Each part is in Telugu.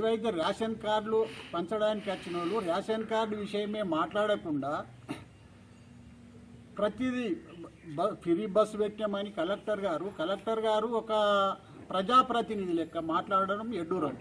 ఎవరైతే రేషన్ కార్డులు పంచడానికి వచ్చిన వాళ్ళు రేషన్ కార్డు విషయమే మాట్లాడకుండా ప్రతిదీ బ- ఫ్రీ బస్సు పెట్టామని కలెక్టర్ గారు కలెక్టర్ గారు ఒక ప్రజాప్రతినిధి లెక్క మాట్లాడడం ఎడ్డూరం.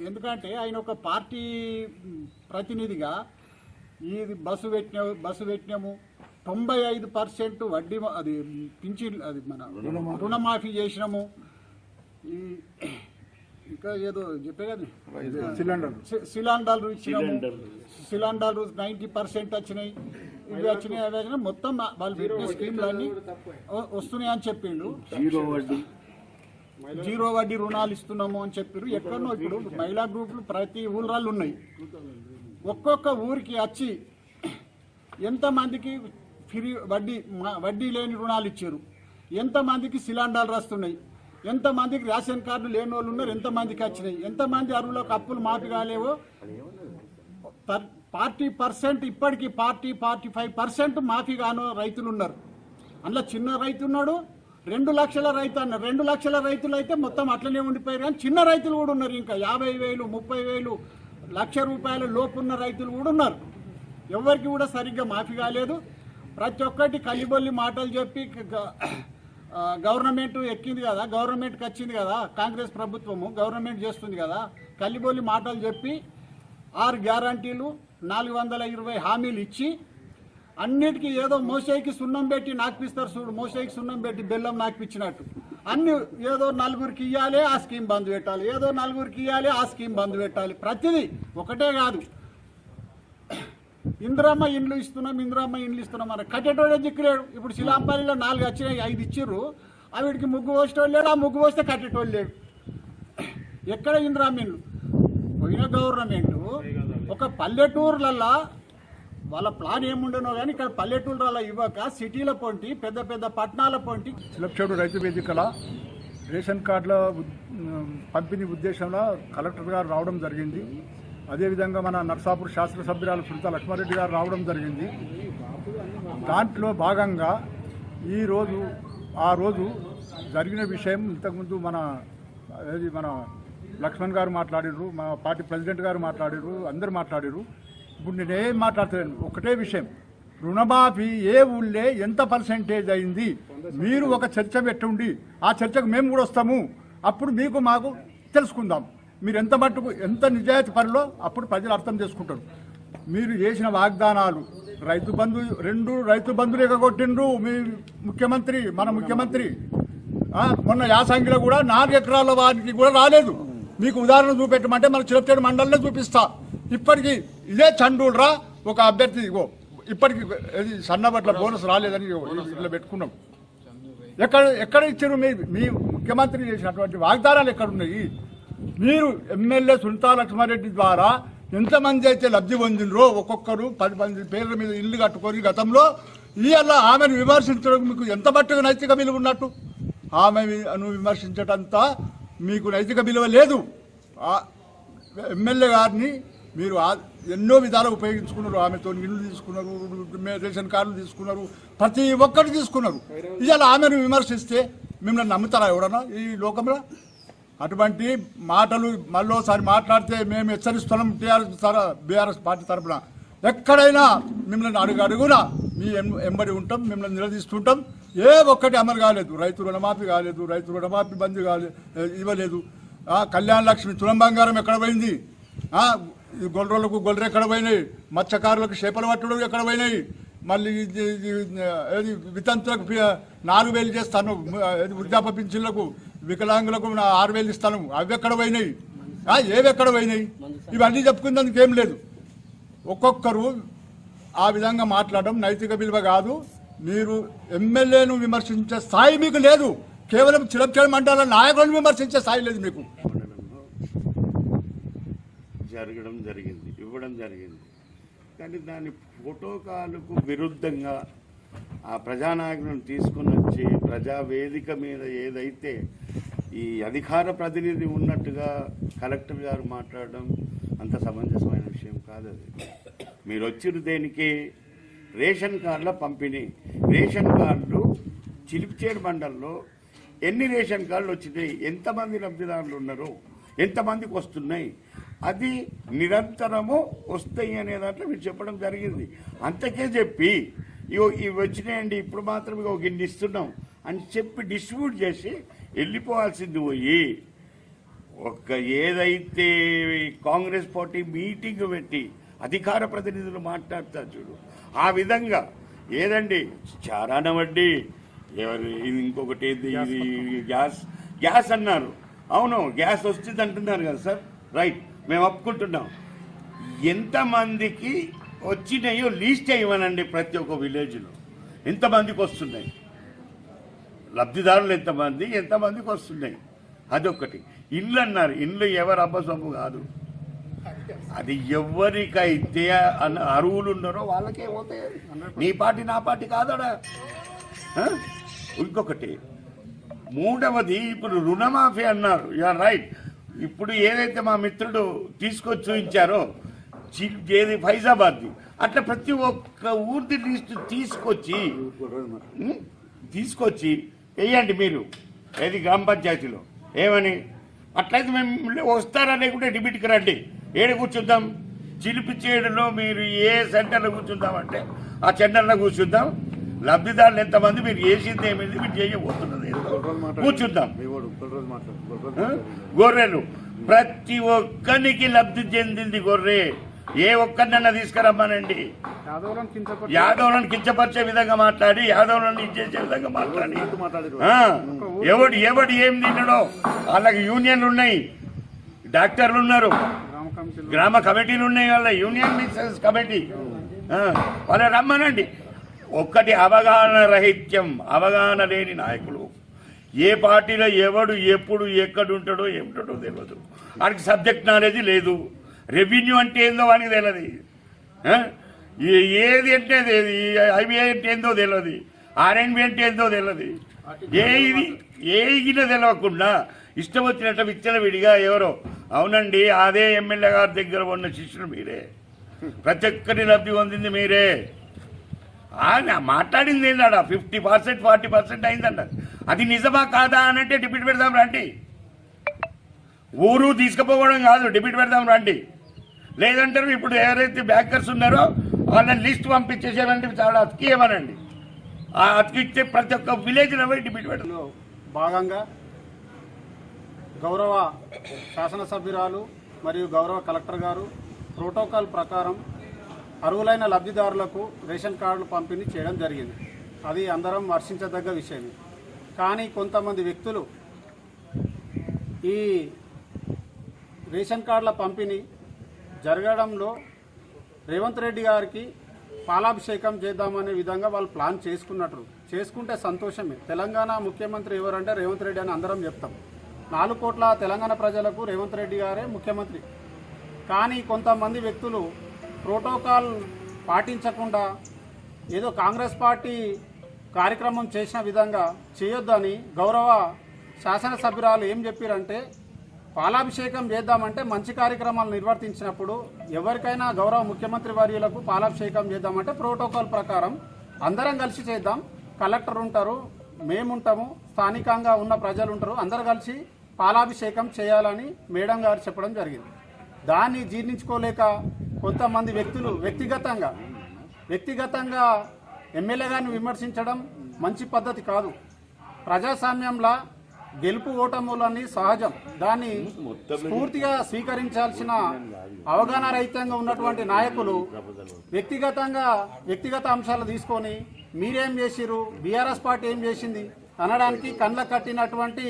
ఎందుకంటే ఆయన ఒక పార్టీ ప్రతినిధిగా ఈ బస్సు పెట్టిన బస్సు పెట్టినాము. తొంభై ఐదు పర్సెంట్ వడ్డీ అది పింఛన్ అది మన రుణమాఫీ చేసినాము. ఈ ఇంకా ఏదో చెప్పే కదా సిలిండర్. సి- సిలిండర్లు ఇచ్చినాము సిలిండర్లు నైంటీ పర్సెంట్ వచ్చినాయి. ఇవి వచ్చినాయి అవి వచ్చినాయి. మొత్తం వాళ్ళు పెట్టిన స్కీమ్లు అన్నీ వ- వస్తున్నాయి అని చెప్పిండు జీరో వడ్డీ. జీరో వడ్డీ రుణాలు ఇస్తున్నాము అని చెప్పారు. ఎక్కడనో ఇప్పుడు మహిళా గ్రూపులు ప్రతి ఊళ్ళల్లో ఉన్నాయి. ఒక్కొక్క ఊరికి వచ్చి ఎంతమందికి ఫ్రీ వడ్డీ మ- వడ్డీ లేని రుణాలు ఇచ్చారు? ఎంతమందికి సిలిండర్లు వస్తున్నాయి? ఎంతమందికి రేషన్ కార్డు లేని వాళ్ళు ఉన్నారు ఎంతమందికి వచ్చినాయి? ఎంతమంది అరువులకు అప్పులు మాఫీ కాలేవో? పర్- పార్టీ పర్సెంట్ ఇప్పటికీ పార్టీ ఫార్టీ ఫైవ్ పర్సెంట్ మాఫీ కాను రైతులు ఉన్నారు. అందులో చిన్న రైతు ఉన్నాడు రెండు లక్షల రైతు అన్నారు రెండు లక్షల రైతులు అయితే మొత్తం అట్లనే ఉండిపోయారు కానీ చిన్న రైతులు కూడా ఉన్నారు ఇంకా. యాభై వేలు ముప్పై వేలు లక్ష రూపాయల లోపున్న రైతులు కూడా ఉన్నారు. ఎవరికి కూడా సరిగ్గా మాఫీ కాలేదు. ప్రతి ఒక్కటి కలిబొల్లి మాటలు చెప్పి గవర్నమెంట్ ఎక్కింది కదా గవర్నమెంట్కి వచ్చింది కదా కాంగ్రెస్ ప్రభుత్వము గవర్నమెంట్ చేస్తుంది కదా కల్లిబోలి మాటలు చెప్పి ఆరు గ్యారంటీలు నాలుగు వందల ఇరవై హామీలు ఇచ్చి అన్నిటికీ ఏదో మోసైకి సున్నం పెట్టి నాకిపిస్తారు చూడు మోసైకి సున్నం పెట్టి బెల్లం నాకిపించినట్టు అన్ని ఏదో నలుగురికి ఇవ్వాలి ఆ స్కీమ్ బంద్ పెట్టాలి. ఏదో నలుగురికి ఇవ్వాలి ఆ స్కీమ్ బంద్ పెట్టాలి. ప్రతిదీ ఒకటే కాదు. ఇందిరమ్మ ఇండ్లు ఇస్తున్నాం ఇందిరమ్మ ఇండ్లు ఇస్తున్నాం అని. కట్టేటోడే దిక్కులేడు. ఇప్పుడు శిలాంపల్లిలో నాలుగు వచ్చినాయి ఐదు ఇచ్చిర్రు. ఆవిడికి ముగ్గు పోసేటోళ్ళు లేడు ఆ ముగ్గు పోస్తే కట్టేటోళ్ళు లేడు. ఎక్కడ ఇందిరమ్మ ఇండ్లు? పోయిన గవర్నమెంట్. ఒక పల్లెటూర్లల్లా వాళ్ళ ప్లాన్ ఏముండనో కానీ ఇక్కడ పల్లెటూర్లలో ఇవ్వక సిటీల పొంటి పెద్ద పెద్ద పట్టణాల పొంటి. చిలపచేడు రైతు వేదికల రేషన్ కార్డుల పంపిణీ ఉద్దేశంలో కలెక్టర్ గారు రావడం జరిగింది. అదేవిధంగా మన నర్సాపూర్ శాసనసభ్యురాలు సునీత లక్ష్మారెడ్డి గారు రావడం జరిగింది. దాంట్లో భాగంగా ఈరోజు ఆ రోజు జరిగిన విషయం ఇంతకుముందు మన ఏది మన లక్ష్మణ్ గారు మాట్లాడిర్రు మా పార్టీ ప్రెసిడెంట్ గారు మాట్లాడిర్రు అందరు మాట్లాడిర్రు. ఇప్పుడు నేనేం మాట్లాడలేను ఒకటే విషయం. రుణమాఫీ ఏ ఊళ్ళే ఎంత పర్సెంటేజ్ అయింది? మీరు ఒక చర్చ పెట్టుండి ఆ చర్చకు మేము కూడా వస్తాము. అప్పుడు మీకు మాకు తెలుసుకుందాం. మీరు ఎంత మట్టుకు ఎంత నిజాయితీ పనిలో అప్పుడు ప్రజలు అర్థం చేసుకుంటారు. మీరు చేసిన వాగ్దానాలు రైతు బంధు రెండు రైతు బంధులు ఎగగొట్టిండ్రు మీ ముఖ్యమంత్రి మన ముఖ్యమంత్రి. మొన్న యాసంగిలో కూడా నాలుగు ఎకరాల వారికి కూడా రాలేదు. మీకు ఉదాహరణ చూపెట్టమంటే మన చిరపచేడు మండలంలో చూపిస్తా. ఇప్పటికీ ఇదే చండూలరా ఒక అభ్యర్థి ఇగో ఇప్పటికి సన్నబట్ల బోనస్ రాలేదని ఇట్లా పెట్టుకున్నాం. ఎక్కడ ఎక్కడ ఇచ్చారు మీ మీ ముఖ్యమంత్రి చేసినటువంటి వాగ్దానాలు ఎక్కడున్నాయి? మీరు ఎమ్మెల్యే సునీతా లక్ష్మారెడ్డి ద్వారా ఎంతమంది అయితే లబ్ధి పొందినరో ఒక్కొక్కరు పది మంది పేర్ల మీద ఇల్లు కట్టుకొని గతంలో ఇవాళ ఆమెను విమర్శించడం మీకు ఎంత మట్టుకు నైతిక విలువ ఉన్నట్టు? ఆమెను విమర్శించటంతా మీకు నైతిక విలువ లేదు. ఎమ్మెల్యే గారిని మీరు ఎన్నో విధాలు ఉపయోగించుకున్నారు. ఆమెతో ఇల్లు తీసుకున్నారు రేషన్ కార్డులు తీసుకున్నారు ప్రతి ఒక్కరు తీసుకున్నారు. ఇవాళ ఆమెను విమర్శిస్తే మిమ్మల్ని నమ్ముతారా ఎవడన్నా ఈ లోకంలో? అటువంటి మాటలు మళ్ళోసారి మాట్లాడితే మేము హెచ్చరిస్తున్నాం టీఆర్ఎస్ బీఆర్ఎస్ పార్టీ తరఫున ఎక్కడైనా మిమ్మల్ని అడుగు అడుగున మీ ఎం- ఎంబడి ఉంటాం మిమ్మల్ని నిలదీస్తుంటాం. ఏ ఒక్కటి అమలు కాలేదు. రైతు రుణమాఫీ కాలేదు రైతు రుణమాఫీ బంద్ కాలేదు ఇవ్వలేదు. కళ్యాణ లక్ష్మి తులం బంగారం ఎక్కడ పోయింది? ఆ, ఈ గొల్రె ఎక్కడ పోయినాయి? మత్స్యకారులకు చేపలు పట్టడం ఎక్కడ పోయినాయి? మళ్ళీ ఇది- ఏది వితంతులకు నాలుగు వేలు చేస్తాను ఏది వృద్ధాప పింఛన్లకు? వికలాంగులకు నా ఆరు వేలు ఇస్తాను. అవి ఎక్కడ పోయినాయి? ఏవి ఎక్కడ పోయినాయి? ఇవన్నీ చెప్పుకునేందుకు ఏం లేదు. ఒక్కొక్కరు ఆ విధంగా మాట్లాడడం నైతిక విలువ కాదు. మీరు ఎమ్మెల్యేను విమర్శించే స్థాయి మీకు లేదు. కేవలం చిరపచేడ మండల నాయకులను విమర్శించే స్థాయి లేదు మీకు. జరగడం జరిగింది. ఇవ్వడం జరిగింది. కానీ దాని ఫోటోకాలకు విరుద్ధంగా ఆ ప్రజానాయకులను తీసుకుని వచ్చి ప్రజావేదిక మీద ఏదైతే ఈ అధికార ప్రతినిధి ఉన్నట్టుగా కలెక్టర్ గారు మాట్లాడడం అంత సమంజసమైన విషయం కాదు అది. మీరు వచ్చిరు దేనికి? రేషన్ కార్డుల పంపిణీ. రేషన్ కార్డులు చిలిపిచేడు మండల్లో ఎన్ని రేషన్ కార్డులు వచ్చినాయి? ఎంతమంది లబ్ధిదారులు ఉన్నారు? ఎంతమందికి వస్తున్నాయి? అది నిరంతరము వస్తాయి అనే దాంట్లో మీరు చెప్పడం జరిగింది. అంతకే చెప్పి ఇగో ఇవి వచ్చినాయండి ఇప్పుడు మాత్రం ఇగో గిన్ని ఇస్తున్నాం. అని చెప్పి డిస్ట్రిబ్యూట్ చేసి వెళ్ళిపోవాల్సింది పోయి. ఒక్క ఏదైతే కాంగ్రెస్ పార్టీ మీటింగ్ పెట్టి అధికార ప్రతినిధులు మాట్లాడతారు చూడు. ఆ విధంగా ఏదండి? చారాన వడ్డీ ఎవరు ఇంకొకటి ఏంది? ఇది గ్యాస్ గ్యాస్ అన్నారు. అవును గ్యాస్ వస్తుంది అంటున్నారు కదా సార్. రైట్ మేము ఒప్పుకుంటున్నాం. ఎంతమందికి వచ్చినాయో లీస్ట్ ఇవ్వనండి ప్రతి ఒక్క విలేజ్లో. ఎంతమందికి వస్తున్నాయి? లబ్ధిదారులు ఎంతమంది ఎంతమందికి వస్తున్నాయి? అదొకటి ఇల్లు అన్నారు. ఇల్లు ఎవరు అబ్బసొమ్ము కాదు. అది ఎవరికైతే అన- అరువులు ఉన్నారో వాళ్ళకే పోతాయి. నీ పార్టీ నా పార్టీ కాదడా? ఇంకొకటి. మూడవది ఇప్పుడు రుణమాఫీ అన్నారు. You're right. ఇప్పుడు ఏదైతే మా మిత్రుడు తీసుకొచ్చి చూపించారో ఏది ఫైజాబాద్ది. అట్లా ప్రతి ఒక్క ఊరిది లిస్టు తీసుకొచ్చి? తీసుకొచ్చి వేయండి మీరు. ఏది గ్రామ పంచాయతీలో? ఏమని? అట్లయితే మేము వస్తారా లేకుంటే డిబిట్కి రండి. ఏడు కూర్చుందాం? చిలిపి చేయడంలో మీరు ఏ సెంటర్లో కూర్చుందామంటే ఆ సెంటర్లో కూర్చుందాం. లబ్ధిదారులు ఎంతమంది? మీరు చేసింది ఏమైంది? మీరు చేయబోతున్నది. కూర్చుందాం? గొర్రెలు ప్రతి ఒక్కరికి లబ్ధి చెందింది గొర్రె. ఏ ఒక్కరినన్నా తీసుకురమ్మానండి. యాదవులను కించపరిచి విధంగా మాట్లాడి యాదవులను ఇచ్చేసే విధంగా మాట్లాడి. ఎవడు ఎవడు ఏం తిన్నాడో వాళ్ళకి యూనియన్లు ఉన్నాయి. డాక్టర్లు ఉన్నారు. గ్రామ కమిటీలు. ఉన్నాయి వాళ్ళ యూనియన్ మిక్సెస్ కమిటీ. వాళ్ళ రమ్మనండి. ఒక్కటి అవగాహన రహిత్యం అవగాహన లేని నాయకులు. ఏ పార్టీలో ఎవడు ఎప్పుడు ఎక్కడ ఉంటాడో ఏమిటాడో తెలియదు. వాడికి సబ్జెక్ట్ నాలెడ్జ్ లేదు. రెవెన్యూ అంటే ఏందో వానికి తెలియదు ఏది అంటే ఐబీఐ అంటే ఏందో తెలియదు ఆర్ఎన్బి అంటే ఏందో తెలియదు ఏ ఇది? ఏ ఇగిన తెలియకుండా ఇష్టం వచ్చినట్టు విచ్చల విడిగా ఎవరో. అవునండి అదే ఎమ్మెల్యే గారి దగ్గర ఉన్న శిష్యులు మీరే. ప్రతి ఒక్కరి లబ్ధి పొందింది మీరే. ఆయన మాట్లాడింది ఏంటంట ఫిఫ్టీ పర్సెంట్ ఫార్టీ పర్సెంట్ అయిందంట. అది నిజమా కాదా అని అంటే డిబిట్ పెడదాం రండి. ఊరు తీసుకుపోవడం కాదు డిబిట్ పెడదాం రండి. లేదంటారు ఇప్పుడు ఎవరైతే బ్యాకర్స్ ఉన్నారో వాళ్ళని లిస్ట్ పంపించేసేమంటే చాలా అతికియమనండి. ఆ అతికిచ్చే ప్రతి ఒక్క విలేజ్ పోయి డిబిట్ పెడదాం భాగంగా గౌరవ శాసనసభ్యురాలు మరియు గౌరవ కలెక్టర్ గారు ప్రోటోకాల్ ప్రకారం అర్హులైన లబ్ధిదారులకు రేషన్ కార్డులు పంపిణీ చేయడం జరిగింది. అది అందరం హర్షించదగ్గ విషయమే కానీ కొంతమంది వ్యక్తులు ఈ రేషన్ కార్డుల పంపిణీ జరగడంలో రేవంత్ రెడ్డి గారికి పాలాభిషేకం చేద్దామనే విధంగా వాళ్ళు ప్లాన్ చేసుకున్నట్టు. చేసుకుంటే సంతోషమే. తెలంగాణ ముఖ్యమంత్రి ఎవరంటే రేవంత్ రెడ్డి అని అందరం చెప్తాం. నాలుగు కోట్ల తెలంగాణ ప్రజలకు రేవంత్ రెడ్డి గారే ముఖ్యమంత్రి. కానీ కొంతమంది వ్యక్తులు ప్రోటోకాల్ పాటించకుండా ఏదో కాంగ్రెస్ పార్టీ కార్యక్రమం చేసిన విధంగా చేయొద్దని గౌరవ శాసనసభ్యురాలు ఏం చెప్పారంటే పాలాభిషేకం చేద్దామంటే మంచి కార్యక్రమాలు నిర్వర్తించినప్పుడు ఎవరికైనా గౌరవ ముఖ్యమంత్రి వర్యులకు పాలాభిషేకం చేద్దామంటే ప్రోటోకాల్ ప్రకారం అందరం కలిసి చేద్దాం. కలెక్టర్ ఉంటారు మేముంటాము స్థానికంగా ఉన్న ప్రజలు ఉంటారు అందరు కలిసి పాలాభిషేకం చేయాలని మేడం గారు చెప్పడం జరిగింది. దాన్ని జీర్ణించుకోలేక కొంతమంది వ్యక్తులు వ్యక్తిగతంగా వ్యక్తిగతంగా ఎమ్మెల్యే గారిని విమర్శించడం మంచి పద్ధతి కాదు. ప్రజాస్వామ్యంలో గెలుపు ఓటములని సహజం. దాన్ని పూర్తిగా స్వీకరించాల్సిన అవగాహన రహితంగా ఉన్నటువంటి నాయకులు వ్యక్తిగతంగా వ్యక్తిగత అంశాలు తీసుకొని మీరేం చేసిరు బీఆర్ఎస్ పార్టీ ఏం చేసింది? అనడానికి కండ్ల కట్టినటువంటి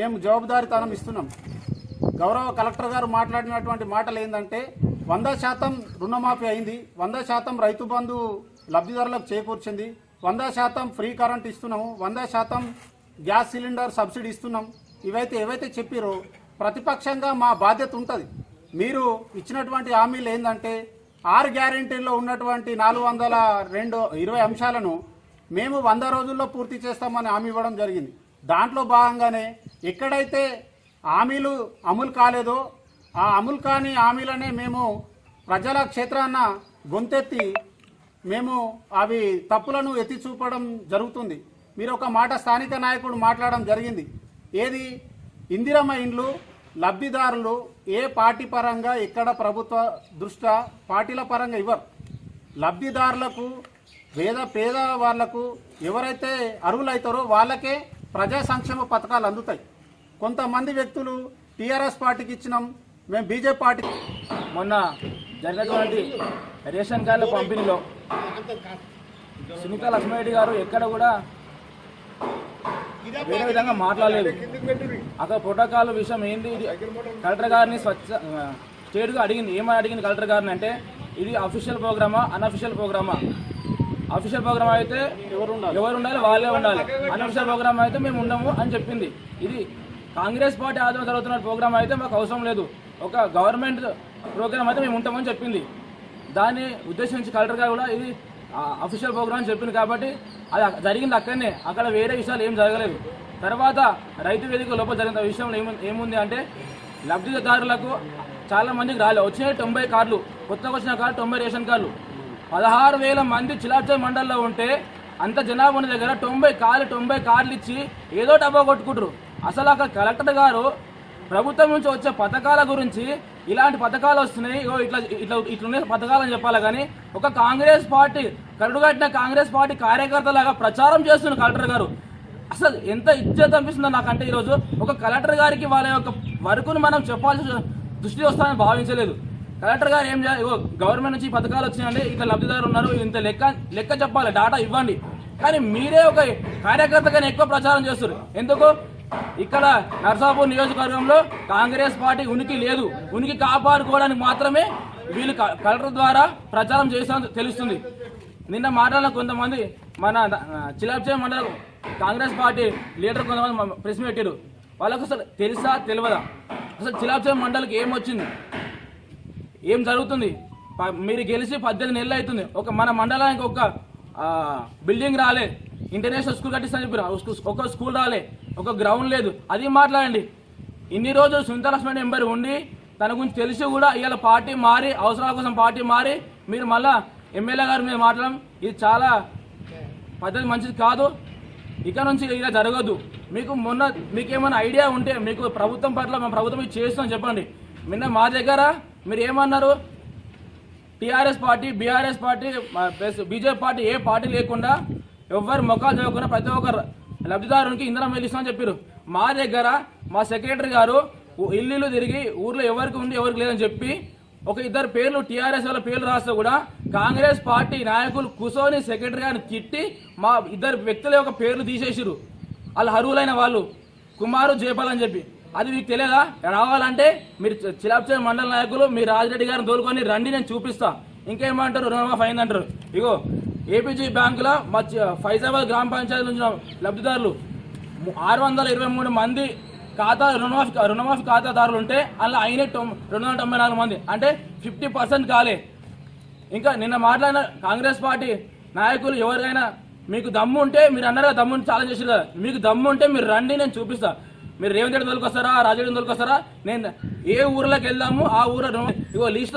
మేము జవాబుదారీతనం ఇస్తున్నాం. గౌరవ కలెక్టర్ గారు మాట్లాడినటువంటి మాటలు ఏంటంటే వంద శాతం రుణమాఫీ అయింది వంద శాతం రైతు బంధు లబ్ధిదారులకు చేకూర్చింది వంద శాతం ఫ్రీ కరెంట్ ఇస్తున్నాము వంద శాతం గ్యాస్ సిలిండర్ సబ్సిడీ ఇస్తున్నాం. ఇవైతే ఏవైతే చెప్పారో ప్రతిపక్షంగా మా బాధ్యత ఉంటుంది. మీరు ఇచ్చినటువంటి హామీలు ఏంటంటే ఆరు గ్యారంటీల్లో ఉన్నటువంటి నాలుగు వందల రెండు ఇరవై అంశాలను మేము వంద రోజుల్లో పూర్తి చేస్తామని హామీ ఇవ్వడం జరిగింది. దాంట్లో భాగంగానే ఎక్కడైతే హామీలు అమలు కాలేదో ఆ అమలు కాని హామీలనే మేము ప్రజల క్షేత్రాన్న గొంతెత్తి మేము అవి తప్పులను ఎత్తి చూపడం జరుగుతుంది. మీరు ఒక మాట స్థానిక నాయకుడు మాట్లాడడం జరిగింది. ఏది? ఇందిరమ్మ ఇండ్లు లబ్ధిదారులు ఏ పార్టీ పరంగా ఇక్కడ ప్రభుత్వ దృష్ట్యా పార్టీల పరంగా ఇవ్వరు. లబ్ధిదారులకు పేద పేద వాళ్ళకు ఎవరైతే అర్హులైతారో వాళ్ళకే ప్రజా సంక్షేమ పథకాలు అందుతాయి. కొంతమంది వ్యక్తులు టీఆర్ఎస్ పార్టీకి ఇచ్చినాం మేము బీజేపీ పార్టీకి మొన్న జరిగినటువంటి రేషన్ కార్డుల పంపిణీలో. సునీత లక్ష్మారెడ్డి గారు ఎక్కడ కూడా వేరే విధంగా మాట్లాడలేదు. అక్కడ ప్రోటోకాల్ విషయం ఏంది? ఇది కలెక్టర్ గారిని స్వచ్ఛ స్టేట్గా అడిగింది. ఏమని అడిగింది కలెక్టర్ గారిని అంటే ఇది అఫీషియల్ ప్రోగ్రామా అన్అఫీషియల్ ప్రోగ్రామా? అఫీషియల్ ప్రోగ్రామ్ అయితే ఎవరు ఉండాలి? వాళ్ళే ఉండాలి. అన్అఫీషియల్ ప్రోగ్రామ్ అయితే మేము ఉండము అని చెప్పింది. ఇది కాంగ్రెస్ పార్టీ ఆధ్వర్యంలో జరుగుతున్న ప్రోగ్రామ్ అయితే మాకు అవసరం లేదు. ఒక గవర్నమెంట్ ప్రోగ్రామ్ అయితే మేము ఉంటామని చెప్పింది. దాన్ని ఉద్దేశించి కలెక్టర్ గారు కూడా ఇది అఫీషియల్ ప్రోగ్రామ్ అని చెప్పింది కాబట్టి అది జరిగింది అక్కడనే. అక్కడ వేరే విషయాలు ఏం జరగలేదు. తర్వాత రైతు వేదిక లోపల జరిగిన విషయంలో ఏమి ఏముంది అంటే లబ్ధిదారులకు చాలా మందికి రాలేదు వచ్చినాయి తొంభై కార్లు. కొత్తగా వచ్చిన కార్లు తొంభై రేషన్ కార్డులు పదహారు వేల మంది చిలాచే మండల్లో ఉంటే అంత జనాభా ఉన్న దగ్గర తొంభై కార్లు తొంభై కార్లు ఇచ్చి ఏదో డబ్బా కొట్టుకుంటారు అసలు అక్కడ కలెక్టర్ గారు ప్రభుత్వం నుంచి వచ్చే పథకాల గురించి ఇలాంటి పథకాలు వస్తున్నాయి. ఇగో ఇట్లా ఇట్లా ఇట్లున్న పథకాలు అని చెప్పాలి కానీ ఒక కాంగ్రెస్ పార్టీ కరుడుగట్టిన కాంగ్రెస్ పార్టీ కార్యకర్తలాగా ప్రచారం చేస్తున్న కలెక్టర్ గారు. అసలు ఎంత ఇజ్జత్ అనిపిస్తుందో నాకంటే ఈరోజు ఒక కలెక్టర్ గారికి వాళ్ళ యొక్క వర్కును మనం చెప్పాల్సిన దృష్టి వస్తామని భావించలేదు. కలెక్టర్ గారు ఏం చేయాలి? గవర్నమెంట్ నుంచి పథకాలు వచ్చినాయండి ఇట్లా లబ్ధిదారులు ఉన్నారు ఇంత లెక్క లెక్క చెప్పాలి డాటా ఇవ్వండి. కానీ మీరే ఒక కార్యకర్తగానే ఎక్కువ ప్రచారం చేస్తారు ఎందుకు? ఇక్కడ నర్సాపూర్ నియోజకవర్గంలో కాంగ్రెస్ పార్టీ ఉనికి లేదు. ఉనికి కాపాడుకోవడానికి మాత్రమే వీళ్ళు కలెక్టర్ ద్వారా ప్రచారం చేస్తా తెలుస్తుంది. నిన్న మాట్లాడిన కొంతమంది మన చిలాబ్చే మండలం కాంగ్రెస్ పార్టీ లీడర్ కొంతమంది ప్రెస్ పెట్టారు. వాళ్ళకు అసలు తెలుసా తెలియదా అసలు చిలాబ్చే మండలికి ఏం వచ్చింది? ఏం జరుగుతుంది? ప- మీరు గెలిచి పద్దెనిమిది నెలలు అవుతుంది. ఒక మన మండలానికి ఒక బిల్డింగ్ రాలే. ఇంటర్నేషనల్ స్కూల్ కట్టిస్తాను చెప్పారు ఒక స్కూల్ రాలే ఒక గ్రౌండ్ లేదు. అది మాట్లాడండి. ఇన్ని రోజులు సునీత లక్ష్మణ్ ఉండి తన గురించి తెలిసి కూడా ఇవాళ పార్టీ మారి అవసరాల కోసం పార్టీ మారి మీరు మళ్ళా ఎమ్మెల్యే గారి మీద మాట్లాడడం ఇది చాలా పద్ధతి మంచిది కాదు. ఇక నుంచి ఇలా జరగదు. మీకు మొన్న మీకు ఏమైనా ఐడియా ఉంటే మీకు ప్రభుత్వం పట్ల మా ప్రభుత్వం ఇది చేస్తాం చెప్పండి. నిన్న మా దగ్గర మీరు ఏమన్నారు? TRS party BRS party plus BJP party ఏ పార్టీ లేకుండా ఎవ్వరు మొక్కలు చదువుకున్న ప్రతి ఒక్క లబ్ధిదారునికి ఇంధనం వెలిస్తామని చెప్పారు. మా దగ్గర మా సెక్రటరీ గారు ఇల్లు తిరిగి ఊర్లో ఎవరికి ఉంది ఎవరికి లేదని చెప్పి ఒక ఇద్దరు పేర్లు టీఆర్ఎస్ వాళ్ళ పేర్లు రాస్తే కూడా కాంగ్రెస్ పార్టీ నాయకులు కుసోని సెక్రటరీ గారిని తిట్టి మా ఇద్దరు వ్యక్తుల యొక్క పేర్లు తీసేసిరు వాళ్ళు అర్హులైన వాళ్ళు. కుమారు జయపాల్ అని చెప్పి. అది మీకు తెలియదా? రావాలంటే మీరు చిలాబ్చే మండల నాయకులు మీ రాజిరెడ్డి గారిని తోలుకొని రండి నేను చూపిస్తా. ఇంకేమంటారు? రుణమాఫ్ అయిందంటారు. ఇగో ఏపీజీ బ్యాంకులో మధ్య ఫైజాబాద్ గ్రామ పంచాయతీ నుంచి లబ్ధిదారులు ఆరు వందల ఇరవై మూడు మంది ఖాతా రుణమాఫీ రుణమాఫీ ఖాతాదారులు ఉంటే అలా అయిన రెండు వందల తొంభై నాలుగు మంది. అంటే ఫిఫ్టీ పర్సెంట్ కాలే. ఇంకా నిన్న మాట్లాడిన కాంగ్రెస్ పార్టీ నాయకులు ఎవరికైనా మీకు దమ్ము ఉంటే మీరు అన్నారు దమ్ము ఛాలెంజ్ చేసారు కదా. మీకు దమ్ము ఉంటే మీరు రండి నేను చూపిస్తా. మీరు రేవంత్ రెడ్డి తోలుకొస్తారా రాజరెడ్డి తోలుకొస్తారా నేను ఏ ఊర్లోకి వెళ్దాము ఆ ఊర్లో ఇగో లిస్ట్